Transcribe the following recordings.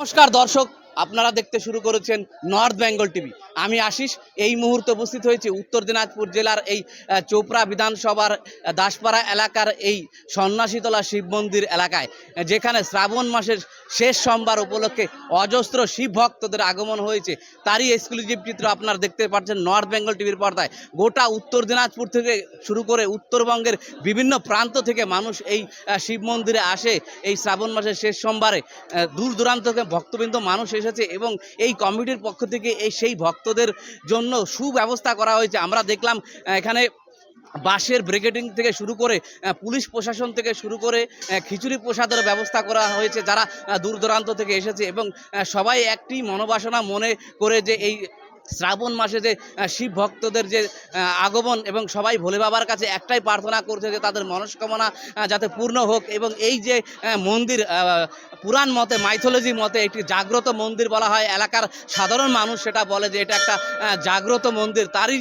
নমস্কার দর্শক আপনারা দেখতে শুরু করেছেন নর্থ বেঙ্গল টিভি। আমি আশিস, এই মুহূর্তে উপস্থিত হয়েছি উত্তর দিনাজপুর জেলার এই চোপড়া বিধানসভার দাসপাড়া এলাকার এই সন্ন্যাসীতলা শিব মন্দির এলাকায়, যেখানে শ্রাবণ মাসের শেষ সোমবার উপলক্ষে অজস্র শিব ভক্তদের আগমন হয়েছে। তারই এক্সক্লুসিভ চিত্র আপনারা দেখতে পাচ্ছেন নর্থ বেঙ্গল টিভির পর্দায়। গোটা উত্তর দিনাজপুর থেকে শুরু করে উত্তরবঙ্গের বিভিন্ন প্রান্ত থেকে মানুষ এই শিব মন্দিরে আসে। এই শ্রাবণ মাসের শেষ সোমবারে দূর দূরান্ত থেকে ভক্তবৃন্দ মানুষ এসেছে এবং এই কমিটির পক্ষ থেকে এই সেই ভক্তদের জন্য সুব্যবস্থা করা হয়েছে। আমরা দেখলাম এখানে বাসের ব্রিগেডিং থেকে শুরু করে পুলিশ প্রশাসন থেকে শুরু করে খিচুড়ি প্রসাদের ব্যবস্থা করা হয়েছে যারা দূর দূরান্ত থেকে এসেছে এবং সবাই একটি মনোবাসনা মনে করে যে এই শ্রাবণ মাসে যে শিব ভক্তদের যে আগমন এবং সবাই ভোলে বাবার কাছে একটাই প্রার্থনা করছে যে তাদের মনস্কামনা যাতে পূর্ণ হোক এবং এই যে মন্দির পুরাণ মতে মাইথোলজি মতে একটি জাগ্রত মন্দির বলা হয়, এলাকার সাধারণ মানুষ সেটা বলে যে এটা একটা জাগ্রত মন্দির। তারই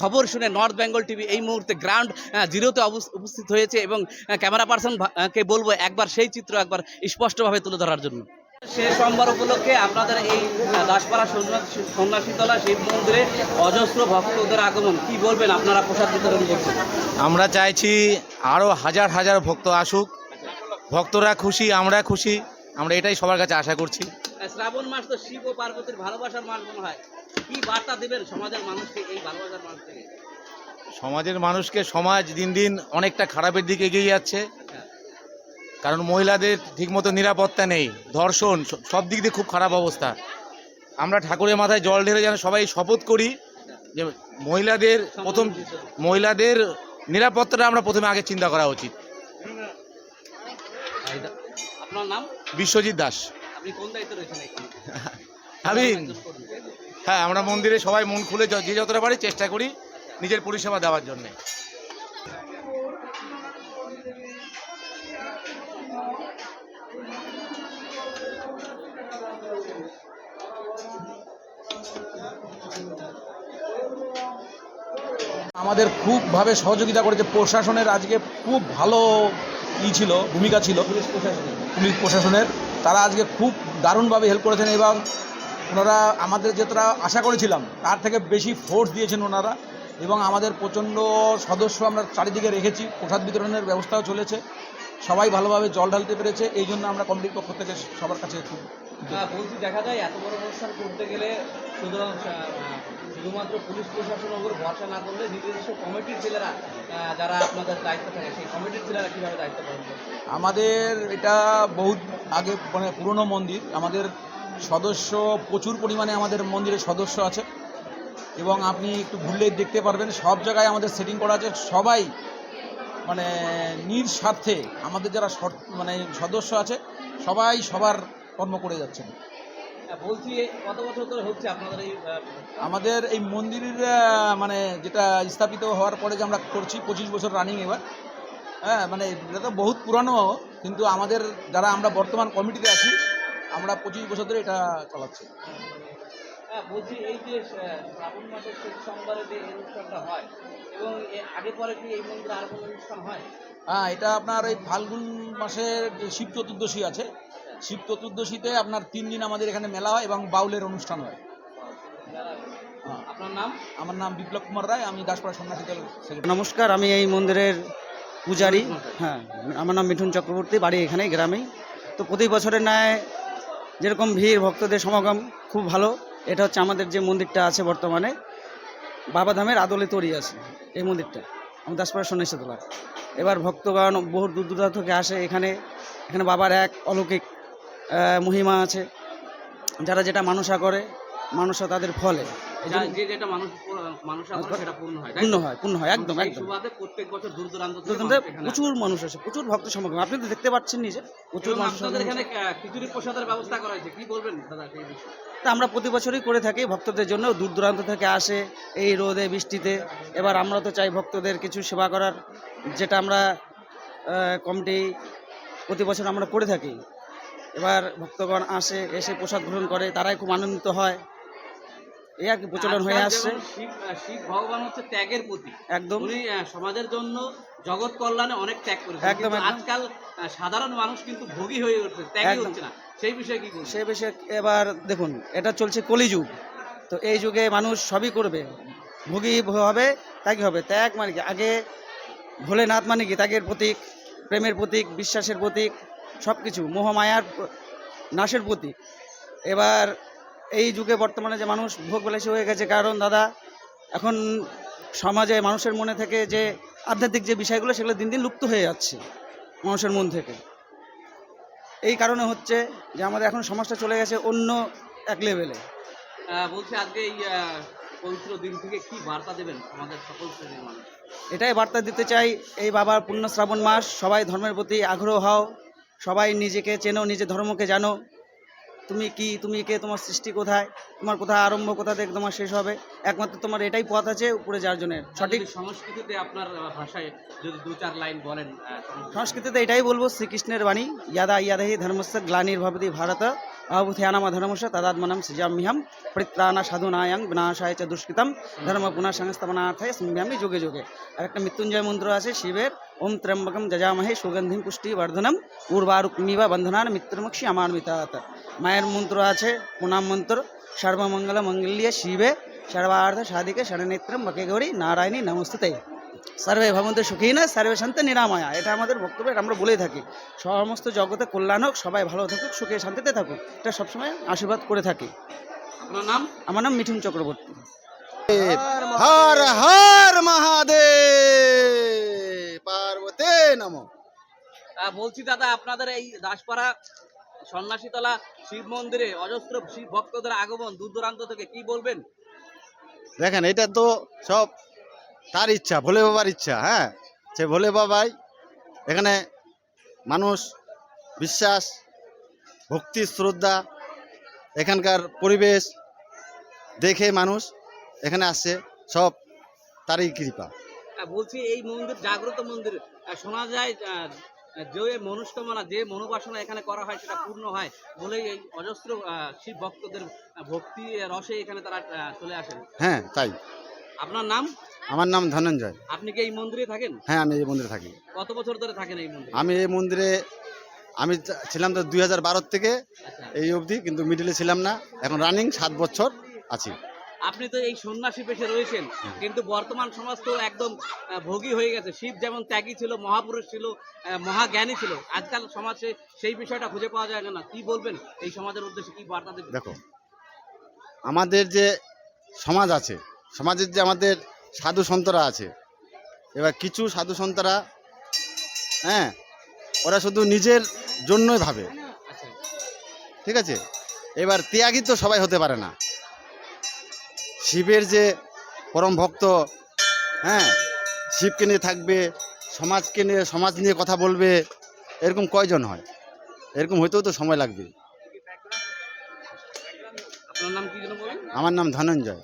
খবর শুনে নর্থ বেঙ্গল টিভি এই মুহূর্তে গ্রাউন্ড জিরোতে উপস্থিত হয়েছে এবং ক্যামেরা পার্সন কে বলব একবার সেই চিত্র একবার স্পষ্টভাবে তুলে ধরার জন্য। শেষ সোমবার উপলক্ষে আপনাদের এই দাসপাড়া সন্ন্যাসী- সন্ন্যাসীতলা শিব মন্দিরে অজস্র ভক্তদের আগমন। কি বলবেন আপনারা প্রসাদ বিতরণ করছেন আমরা চাইছি আরও হাজার হাজার ভক্ত আসুক। ভক্তরা খুশি আমরা খুশি। আমরা এটাই সবার কাছে আশা করছি। শ্রাবণ মাস তো শিব ও পার্বতীর ভালোবাসার মাস মনে হয়। কি বার্তা দিবেন সমাজের মানুষকে এই ভালোবাসার মাস থেকে? সমাজের মানুষকে সমাজ দিন দিন অনেকটা খারাপের দিকে এগিয়ে যাচ্ছে। কারণ মহিলাদের ঠিকমতো নিরাপত্তা নেই ধর্ষণ সব দিক দিয়ে খুব খারাপ অবস্থা। আমরা ঠাকুরের মাথায় জল ঢেলে যেন সবাই শপথ করি যে মহিলাদের প্রথম মহিলাদের নিরাপত্তাটা আমরা প্রথমে আগে চিন্তা করা উচিত। আপনার নাম? বিশ্বজিৎ দাস। আপনি কোন আমি হ্যাঁ আমরা মন্দিরে সবাই মন খুলে যে যতটা পারি চেষ্টা করি নিজের পরিষেবা দেওয়ার জন্য। আমাদের খুবভাবে সহযোগিতা করেছে। প্রশাসনের আজকে খুব ভালো ই ছিল ভূমিকা ছিল। পুলিশ প্রশাসনের। তারা আজকে খুব দারুণভাবে হেল্প করেছেন এবং ওনারা আমাদের যেটা আশা করেছিলাম তার থেকে বেশি ফোর্স দিয়েছেন ওনারা এবং আমাদের প্রচণ্ড সদস্য আমরা চারিদিকে রেখেছি প্রসাদ বিতরণের ব্যবস্থাও চলেছে। সবাই ভালোভাবে জল ঢালতে পেরেছে এই জন্য আমরা কমিটির পক্ষ থেকে সবার কাছে বলছি দেখা যায় এত বড় অনুষ্ঠান করতে গেলে সুতরাং শুধুমাত্র পুলিশ প্রশাসনের উপর ভরসা না করলে নিজস্ব কমিটির ছেলেরা যারা আপনাদের দায়িত্ব থাকে, সেই কমিটির ছেলেরা কীভাবে দায়িত্ব পালন আমাদের এটা বহুত আগে মানে পুরনো মন্দির। আমাদের সদস্য প্রচুর পরিমাণে আমাদের মন্দিরের সদস্য আছে। এবং আপনি একটু ঘুরলেই দেখতে পারবেন, সব জায়গায় আমাদের সেটিং করা আছে। সবাই মানে নিঃস্বার্থে আমাদের যারা মানে সদস্য আছে, সবাই সবার কর্ম করে যাচ্ছেন। বলছি, কত বছর ধরে হচ্ছে আপনাদের এই আমাদের এই মন্দিরের মানে যেটা স্থাপিত হওয়ার পরে যে আমরা করছি, পঁচিশ বছর রানিং এবার। হ্যাঁ মানে এটা তো বহুত পুরানো, কিন্তু আমাদের যারা আমরা বর্তমান কমিটিতে আছি, আমরা পঁচিশ বছর ধরে এটা চালাচ্ছি। বলছি এই যে শ্রাবণ মাসের শেষ সোমবারে যে এই অনুষ্ঠানটা হয় এবং আগে পরে কি এই মন্দিরে আর কোনো অনুষ্ঠান হয়? হ্যাঁ এটা আপনার এই ফাল্গুন মাসের শিব চতুর্দশী আছে। শিব চতুর্দশীতে আপনার তিন দিন আমাদের এখানে মেলা হয় এবং বাউলের অনুষ্ঠান হয়। হ্যাঁ। আপনার নাম? আমার নাম বিপ্লব কুমার রায় আমি দাসপাড়া সন্ন্যাসী দল নমস্কার আমি এই মন্দিরের পূজারি। হ্যাঁ আমার নাম মিঠুন চক্রবর্তী বাড়ি এখানেই গ্রামেই। তো প্রতি বছরের ন্যায় যেরকম ভিড় ভক্তদের সমাগম খুব ভালো। এটা হচ্ছে আমাদের যে মন্দিরটা আছে বর্তমানে, বাবাধামের আদলে তৈরি আছে এই মন্দিরটা। আমি দাসপাড়া সন্ন্যাসী তোলা। এবার ভক্তগণ বহু দূর দূরান্ত থেকে আসে এখানে। এখানে বাবার এক অলৌকিক মহিমা আছে। যারা যেটা মানুষা করে মানুষা তাদের ফলে। যা- যেটা মানুষ মানুষ সেটা পূর্ণ হয় পূর্ণ হয় পূর্ণ হয় একদম একদম। প্রত্যেক বছর দূর দূরান্ত। প্রচুর মানুষ আসে প্রচুর ভক্ত সমাগম। আপনি তো দেখতে পাচ্ছেন নিজে প্রচুর মানুষ এখানে খিচুড়ি প্রসাদের ব্যবস্থা করা হয়েছে। কি বলবেন দাদা বিষয়ে? তা আমরা প্রতি বছরই করে থাকি ভক্তদের জন্য দূর দূরান্ত থেকে আসে এই রোদে বৃষ্টিতে। এবার আমরা তো চাই ভক্তদের কিছু সেবা করার যেটা আমরা কমিটি প্রতি বছর আমরা করে থাকি। এবার ভক্তগণ আসে এসে প্রসাদ গ্রহণ করে তারাই খুব আনন্দিত হয়। এই আর কি প্রচলন হয়ে আসছে। শিব ভগবান হচ্ছে ত্যাগের প্রতি একদম। উনি সমাজের জন্য জগৎ কল্যাণে অনেক ত্যাগ করেছে একদম, আজকাল সাধারণ মানুষ কিন্তু ভোগী হয়ে উঠছে ত্যাগই হচ্ছে না। সেই বিষয়ে কি বলছেন সে বিষয়ে এবার দেখুন এটা চলছে কলিযুগ। তো এই যুগে মানুষ সবই করবে। ভোগী হবে ত্যাগ হবে। ত্যাগ মানে কি? আগে ভোলেনাথ মানে কি? ত্যাগের প্রতীক প্রেমের প্রতীক বিশ্বাসের প্রতীক সব কিছু মোহমায়ার নাশের প্রতীক। এবার এই যুগে বর্তমানে যে মানুষ ভোগ বিলাসী হয়ে গেছে কারণ দাদা এখন সমাজে মানুষের মনে থেকে যে আধ্যাত্মিক যে বিষয়গুলো সেগুলো দিন দিন লুপ্ত হয়ে যাচ্ছে মানুষের মন থেকে। এই কারণে হচ্ছে যে আমাদের এখন সমাজটা চলে গেছে অন্য এক লেভেলে। বলছি আজকে এই পবিত্র দিন থেকে কি বার্তা দেবেন আমাদের সকল শ্রেণির মানুষ? এটাই বার্তা দিতে চাই এই বাবার পূর্ণ শ্রাবণ মাস সবাই ধর্মের প্রতি আগ্রহ হও সবাই নিজেকে চেনো নিজের ধর্মকে জানো। তুমি কি তুমি কে তোমার সৃষ্টি কোথায় তোমার কোথায় আরম্ভ কোথা থেকে তোমার শেষ হবে? একমাত্র তোমার এটাই পথ আছে উপরে যার জন্য। সঠিক সংস্কৃতিতে আপনার ভাষায় যদি দু চার লাইন বলেন সংস্কৃতিতে এটাই বলব শ্রীকৃষ্ণের বাণী ইয়াদা ইয়াদাহি ধর্মস্য গ্লানির ভবতি ভারত আবুথিয়ানামা ধর্মস্য তদাত্মনম সৃজাম্যহম পরিত্রাণা সাধুনায়াং বিনাশায় চ দুষ্কৃতম ধর্ম পুনঃ সংস্থাপনার্থায় সম্যামি যুগে যুগে। আর একটা মৃত্যুঞ্জয় মন্ত্র আছে শিবের ওম ত্র্যম্বকম যজামহে সুগন্ধিম পুষ্টি বর্ধনম উর্বারুক্মিবা বন্ধনান মিত্রমক্ষী আমান্বিতাত মায়ের মন্ত্র আছে প্রণাম মন্ত্র সর্বমঙ্গল মঙ্গল্য শিবে সর্বার্থ সাধিকে শরণেত্রম বকে গৌরী নারায়ণী নমস্তুতে সর্বে ভবন্ত সুখী না সর্বে শান্ত নিরাময়া এটা আমাদের বক্তব্য এটা আমরা বলেই থাকি। সমস্ত জগতে কল্যাণ হোক সবাই ভালো থাকুক সুখে শান্তিতে থাকুক। এটা সবসময় আশীর্বাদ করে থাকি। আপনার নাম? আমার নাম মিঠুন চক্রবর্তী। হর হর বলছি দাদা আপনাদের এই দাসপাড়া সন্ন্যাসীতলা শিব মন্দিরে অজস্র শিব ভক্তদের আগমন দূর দূরান্ত থেকে কি বলবেন? দেখেন এটা তো সব তার ইচ্ছা ভোলে বাবার ইচ্ছা হ্যাঁ? সে ভোলে বাবাই এখানে মানুষ বিশ্বাস ভক্তি শ্রদ্ধা এখানকার পরিবেশ দেখে মানুষ এখানে আসছে সব তারই কৃপা। বলছি এই মন্দির জাগ্রত মন্দির শোনা যায় যে মনুষ্কামনা যে মনোবাসনা এখানে করা হয় সেটা পূর্ণ হয় বলেই এই অজস্র শিব ভক্তদের ভক্তি রসে এখানে তারা চলে আসেন। হ্যাঁ তাই। আপনার নাম? আমার নাম ধনঞ্জয়। আপনি কি এই মন্দিরে থাকেন? হ্যাঁ আমি এই মন্দিরে থাকি। কত বছর ধরে থাকেন এই মন্দিরে? আমি এই মন্দিরে আমি ছিলাম তো দুই হাজার বারো থেকে আচ্ছা। এই অবধি কিন্তু মিডিলে ছিলাম না। এখন রানিং সাত বছর আছি। আপনি তো এই সন্ন্যাসী পেশে রয়েছেন কিন্তু বর্তমান সমাজ তো একদম ভোগী হয়ে গেছে। শিব যেমন ত্যাগী ছিল মহাপুরুষ ছিল মহাজ্ঞানী ছিল আজকাল সমাজে সেই বিষয়টা খুঁজে পাওয়া যায় না। কি বলবেন? এই সমাজের উদ্দেশ্যে কি বার্তা দেবেন? দেখো আমাদের যে সমাজ আছে সমাজের যে আমাদের সাধু সন্তরা আছে এবার কিছু সাধু সন্তরা হ্যাঁ ওরা শুধু নিজের জন্যই ভাবে। আচ্ছা। ঠিক আছে? এবার ত্যাগী তো সবাই হতে পারে না। শিবের যে পরম ভক্ত হ্যাঁ শিবকে নিয়ে থাকবে সমাজকে নিয়ে সমাজ নিয়ে কথা বলবে এরকম কয়জন হয়? এরকম হইতেও তো সময় লাগবে। আমার নাম ধনঞ্জয়।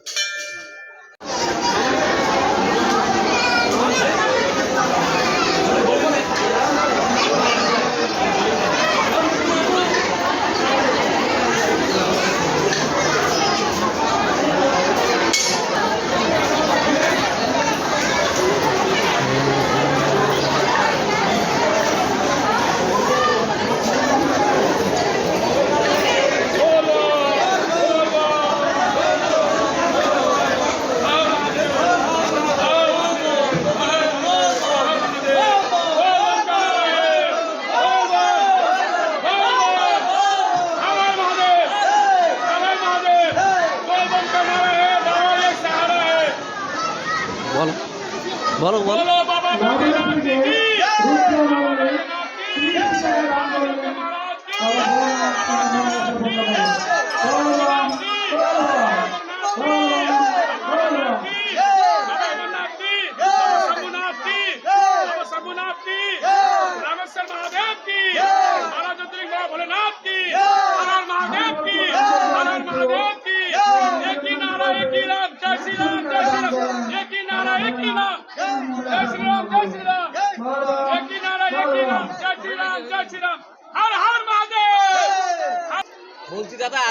বলো। বলো বলো। Oh,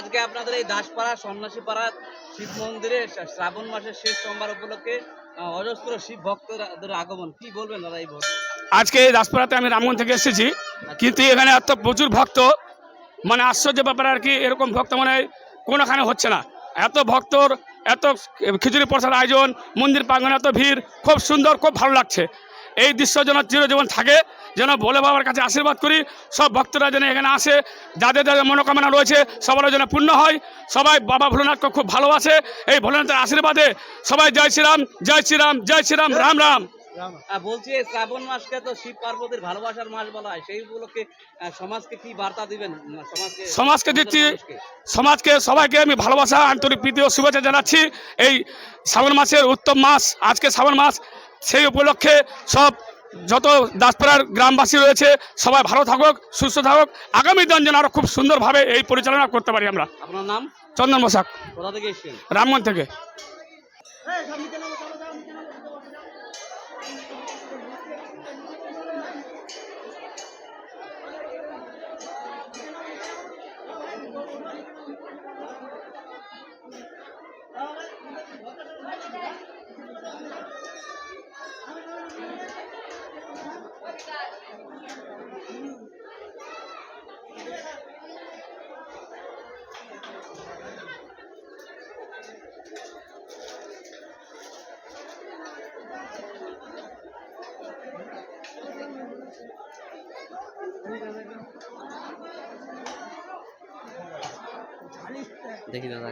আজকে আপনাদের এই দাসপাড়া সন্ন্যাসী পাড়া শিব মন্দিরে শ্রাবণ মাসের শেষ সোমবার উপলক্ষে অজস্র শিব ভক্তদের আগমন। কি বলবেন দাদা এই আজকে এই দাসপাড়াতে আমি রামগঞ্জ থেকে এসেছি, কিন্তু এখানে এত প্রচুর ভক্ত মানে আশ্চর্য ব্যাপার আর কি, এরকম ভক্ত মানে কোনোখানে হচ্ছে না। এত ভক্তর, এত খিচুড়ি প্রসাদ আয়োজন, মন্দির প্রাঙ্গণে এত ভিড়, খুব সুন্দর, খুব ভালো লাগছে। এই দৃশ্য যেন চিরজীবন থাকে যেন ভোলে বাবার কাছে আশীর্বাদ করি। সব ভক্তরা যেন এখানে আসে যাদের যাদের মনোকামনা রয়েছে সবারও যেন পূর্ণ হয়। সবাই বাবা ভোলেনাথকে খুব ভালোবাসে এই ভোলেনাথের আশীর্বাদে সবাই জয় শ্রীরাম জয় শ্রীরাম জয় শ্রীরাম রাম রাম। বলছি শ্রাবণ মাসকে তো শিব পার্বতীর ভালোবাসার মাস বলা হয়। সেই উপলক্ষে সমাজকে কি বার্তা দিবেন? সমাজকে সমাজকে দিচ্ছি সমাজকে সবাইকে আমি ভালোবাসা আন্তরিক প্রীতি ও শুভেচ্ছা জানাচ্ছি। এই শ্রাবণ মাসের উত্তম মাস আজকে শ্রাবণ মাস সেই উপলক্ষে সব যত দাসপাড়ার গ্রামবাসী রয়েছে সবাই ভালো থাকুক সুস্থ থাকুক। আগামী দিন যেন আরও খুব সুন্দরভাবে এই পরিচালনা করতে পারি আমরা। আপনার নাম? চন্দন বসাক কোথা থেকে রামগঞ্জ থেকে। দেখি দাদা।